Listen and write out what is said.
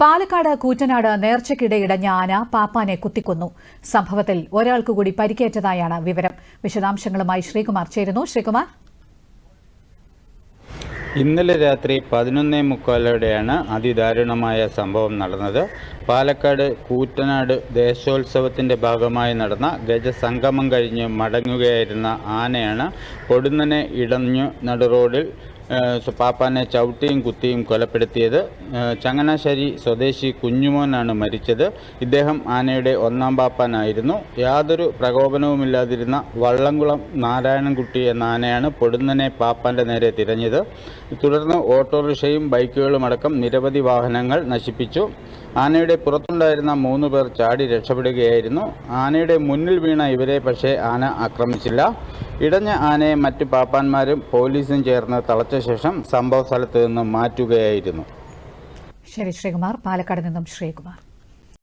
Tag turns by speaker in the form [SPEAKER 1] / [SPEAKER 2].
[SPEAKER 1] പാലക്കാട് കൂറ്റനാട് നേർച്ചയ്ക്കിടെ ഇടഞ്ഞ ആന പാപ്പാനെ കുത്തിക്കൊന്നു. സംഭവത്തിൽ ഒരാൾക്ക് കൂടി പരിക്കേറ്റതായാണ് വിവരം. വിശദാംശങ്ങളുമായി ശ്രീകുമാർ ചേരുന്നു. ശ്രീകുമാർ.
[SPEAKER 2] ഇന്നലെ രാത്രി പതിനൊന്നേ മുക്കാലോടെയാണ് അതിദാരുണമായ സംഭവം നടന്നത്. പാലക്കാട് കൂറ്റനാട് ദേശോത്സവത്തിന്റെ ഭാഗമായി നടന്ന ഗജസംഗമം കഴിഞ്ഞ് മടങ്ങുകയായിരുന്ന ആനയാണ് പൊടുന്നനെ ഇടഞ്ഞു നടു റോഡിൽ ഏഹ്, പാപ്പാനെ ചവിട്ടിയും കുത്തിയും കൊലപ്പെടുത്തിയത്. ചങ്ങനാശ്ശേരി സ്വദേശി കുഞ്ഞുമോനാണ് മരിച്ചത്. ഇദ്ദേഹം ആനയുടെ ഒന്നാം പാപ്പാനായിരുന്നു. യാതൊരു പ്രകോപനവുമില്ലാതിരുന്ന വള്ളംകുളം നാരായണൻകുട്ടി എന്ന ആനയാണ് പൊടുന്നനെ പാപ്പാന്റെ നേരെ തിരഞ്ഞത്. തുടർന്ന് ഓട്ടോറിക്ഷയും ബൈക്കുകളും അടക്കം നിരവധി വാഹനങ്ങൾ നശിപ്പിച്ചു. ആനയുടെ പുറത്തുണ്ടായിരുന്ന മൂന്ന് പേർ ചാടി രക്ഷപ്പെടുകയായിരുന്നു. ആനയുടെ മുന്നിൽ വീണ ഇവരെ പക്ഷേ ആന ആക്രമിച്ചില്ല. ഇടഞ്ഞ ആനയെ മറ്റ് പാപ്പാന്മാരും പോലീസും ചേർന്ന് തളച്ച ശേഷം സംഭവ സ്ഥലത്ത് നിന്ന് മാറ്റുകയായിരുന്നു.
[SPEAKER 1] ശരി ശ്രീകുമാർ. പാലക്കാട് നിന്നും ശ്രീകുമാർ.